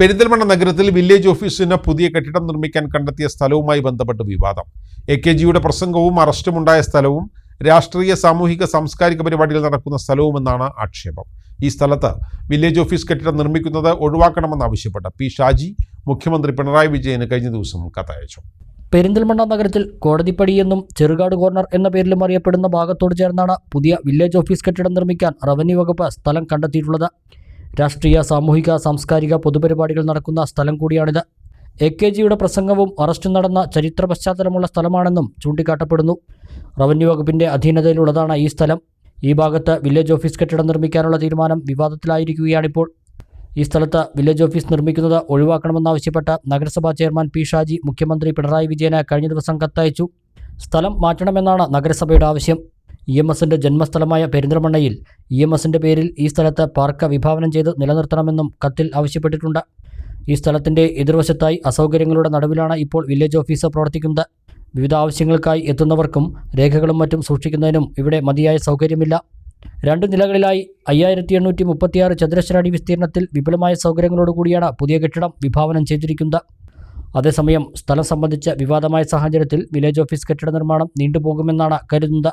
പെരിന്തൽമണ്ണ നഗരത്തിൽ വില്ലേജ് ഓഫീസിന് പുതിയ കെട്ടിടം നിർമ്മിക്കാൻ കണ്ടെത്തിയ സ്ഥലവുമായി ബന്ധപ്പെട്ട് വിവാദം. എ കെ ജിയുടെ പ്രസംഗവും അറസ്റ്റുമുണ്ടായ സ്ഥലവും രാഷ്ട്രീയ സാമൂഹിക സാംസ്കാരിക പരിപാടികൾ നടക്കുന്ന സ്ഥലവുമെന്നാണ് ആക്ഷേപം. ഈ സ്ഥലത്ത് വില്ലേജ് ഓഫീസ് കെട്ടിടം നിർമ്മിക്കുന്നത് ഒഴിവാക്കണമെന്നാവശ്യപ്പെട്ട് പി ഷാജി മുഖ്യമന്ത്രി പിണറായി വിജയന് കഴിഞ്ഞ ദിവസം കത്തയച്ചു. പെരിന്തൽമണ്ണ നഗരത്തിൽ കോടതിപ്പടിയെന്നും ചെറുകാട് കോർണർ എന്ന പേരിലും അറിയപ്പെടുന്ന ഭാഗത്തോട് ചേർന്നാണ് പുതിയ വില്ലേജ് ഓഫീസ് കെട്ടിടം നിർമ്മിക്കാൻ റവന്യൂ വകുപ്പ് സ്ഥലം കണ്ടെത്തിയിട്ടുള്ളത്. രാഷ്ട്രീയ സാമൂഹിക സാംസ്കാരിക പൊതുപരിപാടികൾ നടക്കുന്ന സ്ഥലം കൂടിയാണിത്. എ കെ ജിയുടെ പ്രസംഗവും അറസ്റ്റ് നടന്ന ചരിത്ര പശ്ചാത്തലമുള്ള സ്ഥലമാണെന്നും ചൂണ്ടിക്കാട്ടപ്പെടുന്നു. റവന്യൂ വകുപ്പിന്റെ അധീനതയിലുള്ളതാണ് ഈ സ്ഥലം. ഈ ഭാഗത്ത് വില്ലേജ് ഓഫീസ് കെട്ടിടം നിർമ്മിക്കാനുള്ള തീരുമാനം വിവാദത്തിലായിരിക്കുകയാണിപ്പോൾ. ഈ സ്ഥലത്ത് വില്ലേജ് ഓഫീസ് നിർമ്മിക്കുന്നത് ഒഴിവാക്കണമെന്നാവശ്യപ്പെട്ട് നഗരസഭാ ചെയർമാൻ പി ഷാജി മുഖ്യമന്ത്രി പിണറായി വിജയന് കഴിഞ്ഞ ദിവസം കത്തയച്ചു. സ്ഥലം മാറ്റണമെന്നാണ് നഗരസഭയുടെ ആവശ്യം. ഇ എം എസിന്റെ ജന്മസ്ഥലമായ പെരിന്തൽമണ്ണയിൽ ഇ എം എസിന്റെ പേരിൽ ഈ സ്ഥലത്ത് പാർക്ക് വിഭാവനം ചെയ്ത് നിലനിർത്തണമെന്നും കത്തിൽ ആവശ്യപ്പെട്ടിട്ടുണ്ട്. ഈ സ്ഥലത്തിന്റെ എതിർവശത്തായി അസൗകര്യങ്ങളുടെ നടുവിലാണ് ഇപ്പോൾ വില്ലേജ് ഓഫീസ് പ്രവർത്തിക്കുന്നത്. വിവിധ ആവശ്യങ്ങൾക്കായി എത്തുന്നവർക്കും രേഖകളും മറ്റും സൂക്ഷിക്കുന്നതിനും ഇവിടെ മതിയായ സൗകര്യമില്ല. രണ്ട് നിലകളിലായി അയ്യായിരത്തി എണ്ണൂറ്റി മുപ്പത്തിയാറ് ചതുരശ്രാടി വിസ്തീർണത്തിൽ വിപുലമായ സൗകര്യങ്ങളോടുകൂടിയാണ് പുതിയ കെട്ടിടം വിഭാവനം ചെയ്തിരിക്കുന്നത്. അതേസമയം സ്ഥലം സംബന്ധിച്ച വിവാദമായ സാഹചര്യത്തിൽ വില്ലേജ് ഓഫീസ് കെട്ടിട നിർമ്മാണം നീണ്ടുപോകുമെന്നാണ് കരുതുന്നത്.